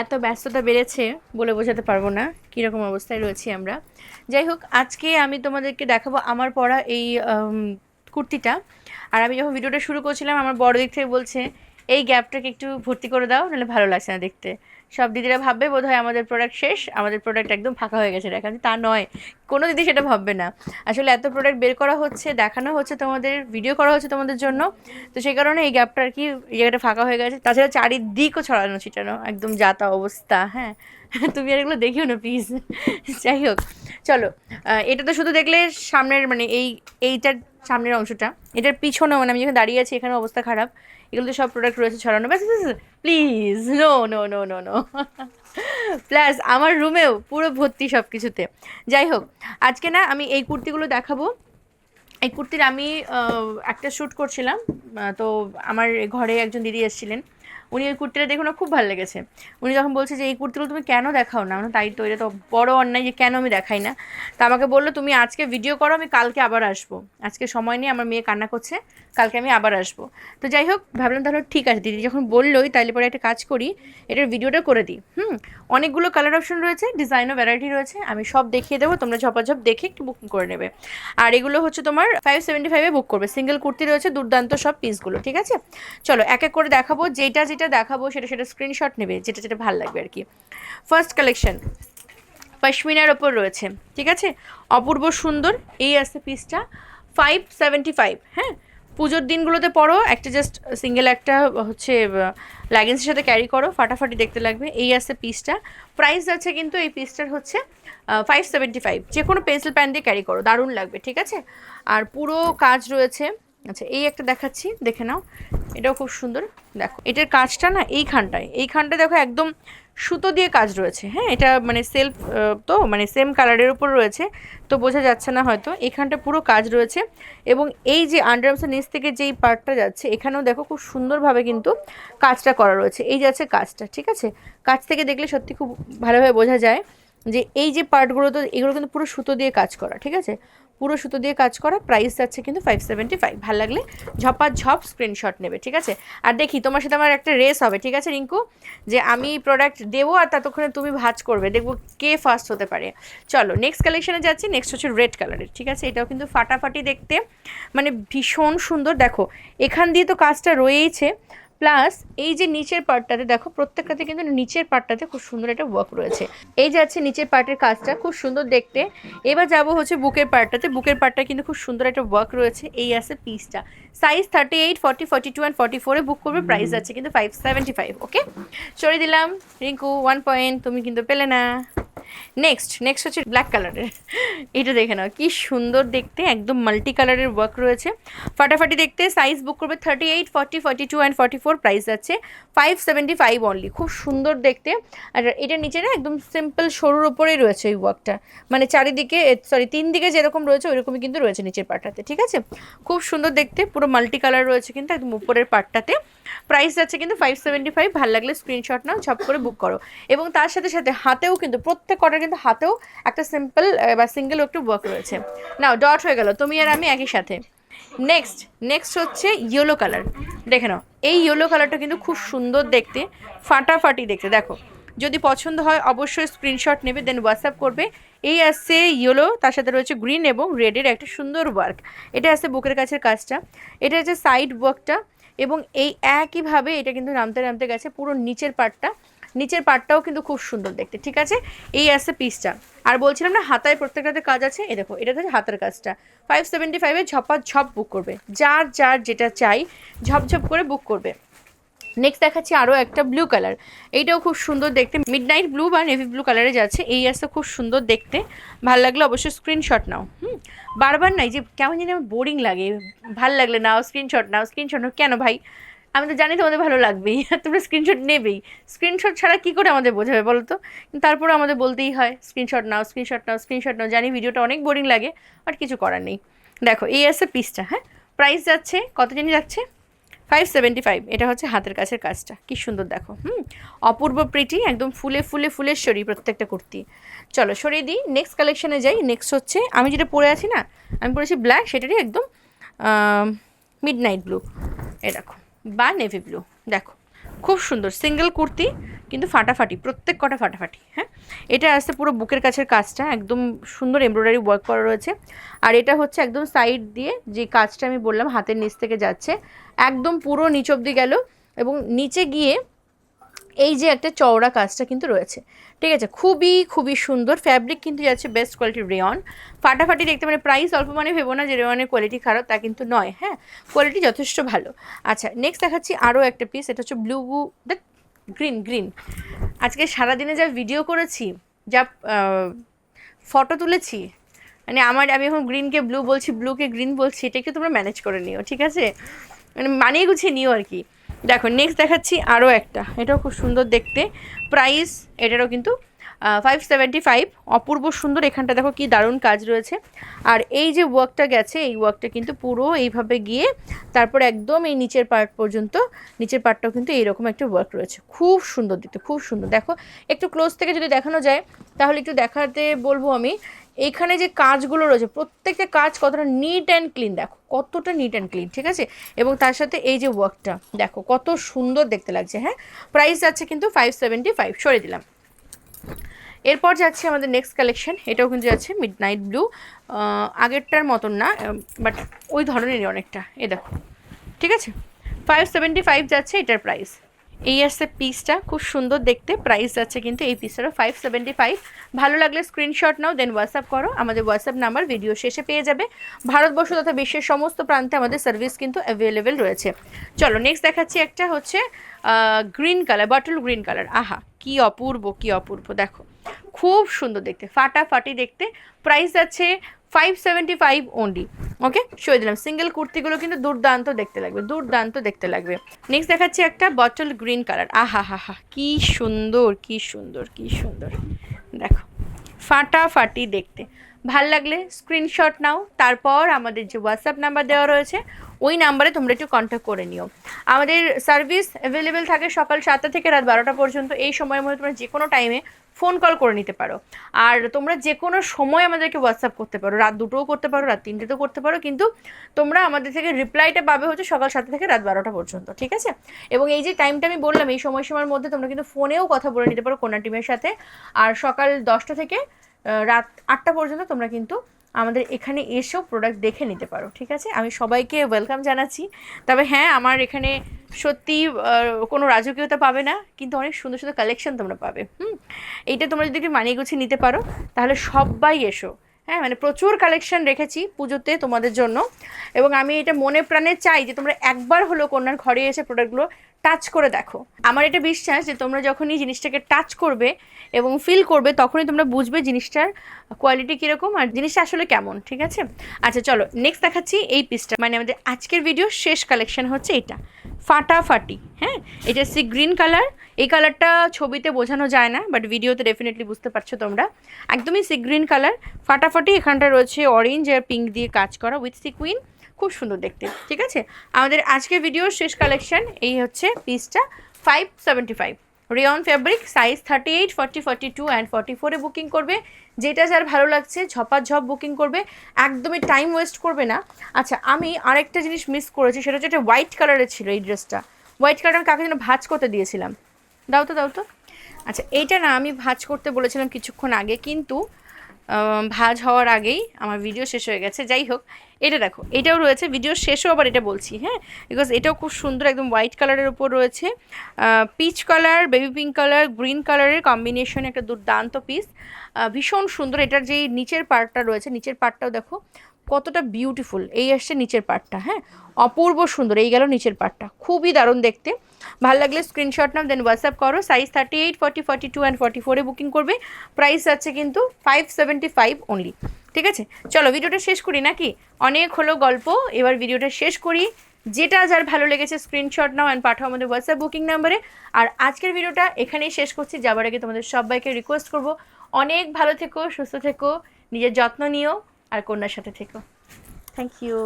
এত ব্যস্ততা বেড়েছে বলে বোঝাতে পারব না, কীরকম অবস্থায় রয়েছি আমরা। যাই হোক, আজকে আমি তোমাদেরকে দেখাবো আমার পড়া এই কুর্তিটা। আর আমি যখন ভিডিওটা শুরু করছিলাম, আমার বড় দিক থেকে বলছে এই গ্যাপটাকে একটু ভর্তি করে দাও, নাহলে ভালো লাগছে না দেখতে। সব দিদিরা ভাববে বোধ হয় আমাদের প্রোডাক্ট শেষ, আমাদের প্রোডাক্ট একদম ফাঁকা হয়ে গেছে দেখা তা নয়, কোনো দিদি সেটা ভাববে না। আসলে এত প্রোডাক্ট বের করা হচ্ছে, দেখানো হচ্ছে তোমাদের ভিডিও করা হচ্ছে তোমাদের জন্য। তো সেই কারণে এই গ্যাপটা আর কি জায়গাটা ফাঁকা হয়ে গেছে। তাছাড়া চারিদিকও ছড়ানো ছিটানো, একদম যাতা অবস্থা হ্যাঁ। তুমি আর এগুলো দেখিও না প্লিজ যাই হোক, চলো। এটা তো শুধু দেখলে সামনের মানে এই, এইটার সামনের অংশটা। এটার পিছনেও মানে আমি যেখানে দাঁড়িয়ে আছি, এখানে অবস্থা খারাপ। এগুলো তো সব প্রোডাক্ট রয়েছে ছড়ানো। ব্যাস please no no no no no plus আমার রুমেও পুরো ভর্তি সব কিছুতে যাই হোক, আজকে না আমি এই কুর্তিগুলো দেখাবো। এই কুর্তির আমি একটা শ্যুট করছিলাম। তো আমার ঘরে একজন দিদি এসেছিলেন। উনি ওই কুর্তিটা দেখুন খুব ভালো লেগেছে। উনি যখন বলছে যে, এই কুর্তিগুলো তুমি কেন দেখাও না? আমি তাই তো এটা তো বড় অন্যায় যে, কেন আমি দেখাই না? তা আমাকে বলল, তুমি আজকে ভিডিও করো, আমি কালকে আবার আসব। আজকে সময় নেই, আমার মেয়ে কান্না করছে, কালকে আমি আবার আসব। তো যাই হোক, ভাবলাম তাহলে ঠিক আছে, দিদি যখন বললোই তাহলে পরে একটা কাজ করি, এটার ভিডিওটা করে দিই। হুম, অনেকগুলো কালার অপশন রয়েছে ডিজাইনও ভ্যারাইটি রয়েছে, আমি সব দেখিয়ে দেবো, তোমরা ঝপাঝপ দেখে একটু বুকিং করে নেবে। আর এগুলো হচ্ছে তোমার ফাইভ সেভেন্টি ফাইভে বুক করবে সিঙ্গেল কুর্তি রয়েছে, দুর্দান্ত সব পিসগুলো ঠিক আছে? চলো, এক এক করে দেখাবো, যেটা যেটা দেখাবো সেটা সেটা স্ক্রিনশট নেবে, যেটা যেটা ভালো লাগবে আর কি। ফার্স্ট কালেকশন পশমিনার ওপর রয়েছে, ঠিক আছে? অপূর্ব সুন্দর, এই আছে পিসটা ফাইভ সেভেন্টি ফাইভ হ্যাঁ? পুজোর দিনগুলোতে পরো, একটা জাস্ট সিঙ্গেল একটা, হচ্ছে লেগিংসের সাথে ক্যারি করো, ফাটাফাটি দেখতে লাগবে, এই আছে পিসটা প্রাইস আছে কিন্তু এই পিসটার হচ্ছে ফাইভ সেভেন্টি ফাইভ যে কোনো পেন্সিল প্যান দিয়ে ক্যারি করো, দারুণ লাগবে, ঠিক আছে? আর পুরো কাজ রয়েছে আচ্ছা এই একটা দেখাচ্ছি, দেখে নাও। এটাও খুব সুন্দর। দেখো, এটার কাজটা না এইখানটায় এইখানটায় দেখো একদম সুতো দিয়ে কাজ রয়েছে। হ্যাঁ এটা মানে সেলফ তো মানে সেম কালারের উপর রয়েছে। তো বোঝা যাচ্ছে না হয়তো। এখানটা পুরো কাজ রয়েছে। এবং এই যে আন্ডারআর্মসের নিচ থেকে যেই পার্টটা যাচ্ছে, এখানেও দেখো খুব সুন্দরভাবে কিন্তু কাজটা করা রয়েছে। এই যাচ্ছে কাজটা, ঠিক আছে? কাজ থেকে দেখলে সত্যি খুব ভালোভাবে বোঝা যায় যে এই যে পার্টগুলো তো এগুলো কিন্তু পুরো সুতো দিয়ে কাজ করা, ঠিক আছে? পুরো সুতো দিয়ে কাজ করা প্রাইস যাচ্ছে কিন্তু ফাইভ সেভেন্টি ফাইভ ভালো লাগলে ঝপা ঝপ স্ক্রিনশট নেবে, ঠিক আছে? আর দেখি, তোমার সাথে আমার একটা রেস হবে, ঠিক আছে, রিঙ্কু? যে আমি প্রোডাক্ট দেবো আর ততক্ষণে তুমি ভাজ করবে, দেখব কে ফার্স্ট হতে পারে। চলো নেক্সট কালেকশনে যাচ্ছি নেক্সট হচ্ছে রেড কালারের ঠিক আছে? এটাও কিন্তু ফাটাফাটি দেখতে মানে ভীষণ সুন্দর। দেখো, এখান দিয়ে তো কাজটা রয়েইছে প্লাস এই যে নিচের পার্টটাতে দেখো, প্রত্যেকটাতে কিন্তু নিচের পার্টটাতে খুব সুন্দর একটা ওয়ার্ক রয়েছে। এই যে আছে নিচের পার্টের কাজটা, খুব সুন্দর দেখতে। এবার যাব হচ্ছে বুকের পার্টটাতে বুকের পার্টটা কিন্তু খুব সুন্দর একটা ওয়ার্ক রয়েছে এই আছে পিসটা size thirty eight forty forty two and forty ফোরে বুক করবে প্রাইস আছে কিন্তু ফাইভ সেভেন্টি ফাইভ ওকে সরিয়ে দিলাম। রিঙ্কু ওয়ান পয়েন্ট তুমি কিন্তু পেলে না। নেক্সট নেক্সট হচ্ছে ব্ল্যাক কালারের এটা দেখে নাও, কি সুন্দর দেখতে, একদম মাল্টি কালারের ওয়ার্ক রয়েছে। ফাটাফাটি দেখতে সাইজ বুক করবে thirty eight forty forty two and forty four price আছে ফাইভ সেভেন্টি ফাইভ অনলি খুব সুন্দর দেখতে। আর এটার নিচে না একদম সিম্পল সরুর ওপরেই রয়েছে ওই ওয়ার্কটা মানে চারিদিকে সরি তিন দিকে যেরকম রয়েছে, ওইরকমই কিন্তু রয়েছে নিচের পার্টটাতে ঠিক আছে? খুব সুন্দর দেখতে, পুরো মাল্টি কালার রয়েছে কিন্তু একদম উপরের পার্টটাতে প্রাইস আছে কিন্তু ফাইভ সেভেন্টি ফাইভ ভালো লাগলে স্ক্রিনশট নাও, ঝপ করে বুক করো। এবং তার সাথে সাথে হাতেও কিন্তু প্রত্যেক কটার কিন্তু হাতেও একটা সিম্পল বা সিঙ্গেল একটু ওয়ার্ক রয়েছে। নাও ডট হয়ে গেল, তুমি আর আমি একই সাথে। নেক্সট নেক্সট হচ্ছে ইয়েলো কালার দেখে নাও, এই ইয়েলো কালারটা কিন্তু খুব সুন্দর দেখতে, ফাটাফাটি দেখতে। দেখো, যদি পছন্দ হয়, অবশ্যই স্ক্রিনশট নেবে দেন হোয়াটসঅ্যাপ করবে। এই আসছে ইয়েলো তার সাথে রয়েছে গ্রিন এবং রেডের একটা সুন্দর ওয়ার্ক এটা আসছে বুকের কাছের কাজটা। এটা হচ্ছে সাইড ওয়ার্কটা এবং এই একইভাবে এটা কিন্তু নামতে নামতে গেছে পুরো নিচের পার্টটা নিচের পার্টটাও কিন্তু খুব সুন্দর দেখতে, ঠিক আছে? এই আছে পিসটা আর বলছিলাম না, হাতায় প্রত্যেকটাতে কাজ আছে? এই দেখো, এটা হচ্ছে হাতের কাজটা। ফাইভ সেভেন্টি ফাইভে ঝপা ঝপ বুক করবে। যার যার যেটা চাই ঝপঝপ করে বুক করবে। নেক্সট দেখাচ্ছি আরও একটা ব্লু কালার এইটাও খুব সুন্দর দেখতে। মিড নাইট ব্লু বা নেভি ব্লু কালারে যাচ্ছে। এই আসতে খুব সুন্দর দেখতে। ভালো লাগলে অবশ্যই স্ক্রিনশট নাও। হুম? বারবার নাই যে কেমন আমার বোরিং লাগে। ভালো লাগলে নাও স্ক্রিনশট নাও স্ক্রিনশট নাও। কেন ভাই? আমি তো জানি তোমাদের ভালো লাগবেই, আর তোমরা স্ক্রিনশট নেবেই। স্ক্রিনশট ছাড়া কী করে আমাদের বোঝাবে বলো তো? তারপরে আমাদের বলতেই হয় স্ক্রিনশট নাও স্ক্রিনশট নাও স্ক্রিনশট নাও। জানি ভিডিওটা অনেক বোরিং লাগে বাট কিছু করার নেই। দেখো, এই আছে পিসটা হ্যাঁ? প্রাইস যাচ্ছে, কত জানি যাচ্ছে? ফাইভ সেভেন্টি ফাইভ এটা হচ্ছে হাতের কাছের কাজটা। কি সুন্দর দেখো, হুম? অপূর্ব প্রিটি একদম ফুলে ফুলে ফুলের শরীর প্রত্যেকটা কুর্তি। চলো সরিয়ে দিই নেক্সট কালেকশনে যাই। নেক্সট হচ্ছে, আমি যেটা পরে আছি না, আমি পরেছি ব্ল্যাক সেটারই একদম মিড নাইট ব্লু এ দেখো। বা নেভি ব্লু দেখো। খুব সুন্দর সিঙ্গেল কুর্তি, কিন্তু ফাটাফাটি, প্রত্যেক কটা ফাটাফাটি হ্যাঁ? এটা আসছে পুরো বুকের কাছের কাজটা, একদম সুন্দর এমব্রয়ডারি ওয়ার্ক করা রয়েছে। আর এটা হচ্ছে একদম সাইড দিয়ে যে কাজটা আমি বললাম, হাতের নিচ থেকে যাচ্ছে, একদম পুরো নিচ অব্দি গেল এবং নিচে গিয়ে এই যে একটা চওড়া কাজটা কিন্তু রয়েছে। ঠিক আছে, খুবই খুবই সুন্দর। ফ্যাব্রিক কিন্তু যাচ্ছে বেস্ট কোয়ালিটির রেয়ন ফাটাফাটি দেখতে মানে প্রাইস অল্প মানে ভেবো না যে রেয়নের কোয়ালিটি খারাপ, তা কিন্তু নয় হ্যাঁ? কোয়ালিটি যথেষ্ট ভালো। আচ্ছা নেক্সট দেখাচ্ছি আরও একটা পিস এটা হচ্ছে ব্লু গ্রিন গ্রিন আজকে সারাদিনে যা ভিডিও করেছি, যা ফটো তুলেছি মানে আমার, আমি এখন গ্রিনকে ব্লু বলছি ব্লুকে গ্রিন বলছি এটা একটু তোমরা ম্যানেজ করে নিও, ঠিক আছে? মানে মানিয়ে গুছিয়ে নিও আর কি। দেখো নেক্সট দেখাচ্ছি আরও একটা। এটাও খুব সুন্দর দেখতে। প্রাইস এটারও কিন্তু ফাইভ সেভেন্টি ফাইভ অপূর্ব সুন্দর, এখানটা দেখো কি দারুণ কাজ রয়েছে। আর এই যে ওয়ার্কটা গেছে, এই ওয়ার্কটা কিন্তু পুরো এইভাবে গিয়ে, তারপর একদম এই নিচের পার্ট পর্যন্ত, নিচের পার্টটাও কিন্তু এইরকম একটা ওয়ার্ক রয়েছে। খুব সুন্দর দিতে খুব সুন্দর। দেখো, একটু ক্লোজ থেকে যদি দেখানো যায়, তাহলে একটু দেখাতে বলব আমি এইখানে যে কাজগুলো রয়েছে, প্রত্যেকটা কাজ কতটা নিট অ্যান্ড ক্লিন দেখো, কতটা নিট অ্যান্ড ক্লিন ঠিক আছে? এবং তার সাথে এই যে ওয়ার্কটা দেখো, কত সুন্দর দেখতে লাগছে হ্যাঁ? প্রাইস যাচ্ছে কিন্তু ফাইভ সেভেন্টি ফাইভ সরে দিলাম। এরপর যাচ্ছে আমাদের নেক্সট কালেকশন এটাও কিন্তু যাচ্ছে মিড নাইট ব্লু আগেরটার মতন না বাট ওই ধরনেরই অনেকটা, এ দেখো, ঠিক আছে? ফাইভ সেভেন্টি ফাইভ যাচ্ছে এটার প্রাইস এই আসছে পিসটা খুব সুন্দর দেখতে প্রাইস যাচ্ছে কিন্তু এই পিসটারও ফাইভ সেভেন্টি ফাইভ ভালো লাগলে স্ক্রিনশট নাও দেন হোয়াটসঅ্যাপ করো। আমাদের হোয়াটসঅ্যাপ নাম্বার ভিডিও শেষে পেয়ে যাবে। ভারতবর্ষ তথা বিশ্বের সমস্ত প্রান্তে আমাদের সার্ভিস কিন্তু অ্যাভেলেবেল রয়েছে। চলো নেক্সট দেখাচ্ছি একটা হচ্ছে green colour bottle green colour আহা, কি অপূর্ব কি অপূর্ব। দেখো, খুব সুন্দর দেখতে, ফাটাফাটি দেখতে। প্রাইস যাচ্ছে five seventy five only okay শুয়ে দিলাম। সিঙ্গেল কুর্তিগুলো কিন্তু দুর্দান্ত দেখতে লাগবে, দুর্দান্ত দেখতে লাগবে। নেক্সট দেখাচ্ছি একটা বটল গ্রিন কালার আহা হা হা কি সুন্দর কি সুন্দর কি সুন্দর। দেখো, ফাটাফাটি দেখতে। ভালো লাগলে স্ক্রিনশট নাও, তারপর আমাদের যে হোয়াটসঅ্যাপ নাম্বার দেওয়া রয়েছে, ওই নাম্বারে তোমরা একটু কন্ট্যাক্ট করে নিও। আমাদের সার্ভিস অ্যাভেলেবেল থাকে সকাল সাতটা থেকে রাত বারোটা পর্যন্ত। এই সময়ের মধ্যে তোমরা যে কোনো টাইমে ফোন কল করে নিতে পারো। আর তোমরা যে কোনো সময় আমাদেরকে হোয়াটসঅ্যাপ করতে পারো। রাত দুটোও করতে পারো, রাত তিনটেতেও করতে পারো। কিন্তু তোমরা আমাদের থেকে রিপ্লাইটা পাবে হচ্ছে সকাল সাতটা থেকে রাত বারোটা পর্যন্ত, ঠিক আছে? এবং এই যে টাইমটা আমি বললাম, এই সময়সীমার মধ্যে তোমরা কিন্তু ফোনেও কথা বলে নিতে পারো কোনা টিমের সাথে। আর সকাল দশটা থেকে রাত আটটা পর্যন্ত তোমরা কিন্তু আমাদের এখানে এসেও প্রোডাক্ট দেখে নিতে পারো, ঠিক আছে? আমি সবাইকে ওয়েলকাম জানাচ্ছি। তবে হ্যাঁ আমার এখানে সত্যি কোনো রাজকীয়তা পাবে না, কিন্তু অনেক সুন্দর সুন্দর কালেকশন তোমরা পাবে। হুম? এইটা তোমরা যদি মানিয়ে গুছিয়ে নিতে পারো, তাহলে সবাই এসো। হ্যাঁ মানে প্রচুর কালেকশন রেখেছি পুজোতে তোমাদের জন্য। এবং আমি এটা মনে প্রাণে চাই যে তোমরা একবার হলো কন্যার ঘরে এসে প্রোডাক্টগুলো টাচ করে দেখো। আমার এটা বিশ্বাস যে তোমরা যখনই জিনিসটাকে টাচ করবে এবং ফিল করবে, তখনই তোমরা বুঝবে জিনিসটার কোয়ালিটি কীরকম আর জিনিসটা আসলে কেমন, ঠিক আছে? আচ্ছা চলো নেক্সট দেখাচ্ছি এই পিসটা মানে আমাদের আজকের ভিডিও শেষ কালেকশন হচ্ছে এটা। ফাটাফাটি হ্যাঁ? এটা হচ্ছে গ্রিন কালার এই কালারটা ছবিতে বোঝানো যায় না বাট ভিডিওতে ডেফিনেটলি বুঝতে পারছ তোমরা। একদমই সি গ্রিন কালার ফাটাফাটি এখানটা রয়েছে অরেঞ্জ আর পিঙ্ক দিয়ে কাজ করা উইথ সিকুইন খুব সুন্দর দেখতে, ঠিক আছে? আমাদের আজকের ভিডিওর শেষ কালেকশন এই হচ্ছে পিসটা five seventy five rayon fabric size thirty eight forty forty two and forty ফোরে বুকিং করবে। যেটা যার ভালো লাগছে, ঝপাঝপ বুকিং করবে। একদমই টাইম ওয়েস্ট করবে না। আচ্ছা আমি আরেকটা জিনিস মিস করেছি, সেটা হচ্ছে একটা হোয়াইট কালারের ছিল এই ড্রেসটা হোয়াইট কালার কাকে যেন ভাজ করতে দিয়েছিলাম। দাও তো দাও তো। আচ্ছা এইটা না আমি ভাজ করতে বলেছিলাম কিছুক্ষণ আগে, কিন্তু ভাজ হওয়ার আগেই আমার ভিডিও শেষ হয়ে গেছে। যাই হোক, এটা দেখো, এটাও রয়েছে ভিডিও শেষও আবার এটা বলছি হ্যাঁ? বিকজ এটাও খুব সুন্দর, একদম হোয়াইট কালারের ওপর রয়েছে। Peach colour baby pink colour green কালারের কম্বিনেশন একটা দুর্দান্ত পিস ভীষণ সুন্দর, এটার যেই নিচের পার্টটা রয়েছে, নিচের পার্টটাও দেখো কতটা বিউটিফুল এই আসছে নিচের পার্টটা হ্যাঁ? অপূর্ব সুন্দর, এই গেল নিচের পার্টটা খুবই দারুণ দেখতে। ভালো লাগলে স্ক্রিনশট নাও দেন হোয়াটসঅ্যাপ করো। Size thirty eight forty forty two and forty ফোরে বুকিং করবে। প্রাইস যাচ্ছে কিন্তু ফাইভ সেভেন্টি ফাইভ অনলি ঠিক আছে? চলো, ভিডিওটা শেষ করি নাকি? অনেক হলো গল্প, এবার ভিডিওটা শেষ করি। যেটা যার ভালো লেগেছে স্ক্রিনশট নাও অ্যান্ড পাঠাও আমাদের হোয়াটসঅ্যাপ বুকিং নাম্বারে আর আজকের ভিডিওটা এখানেই শেষ করছি। যাবার আগে তোমাদের সবাইকে রিকোয়েস্ট করব। অনেক ভালো থেকো, সুস্থ থেকো, নিজের যত্ন নিও। আর কন্যার সাথে থেকো। Thank you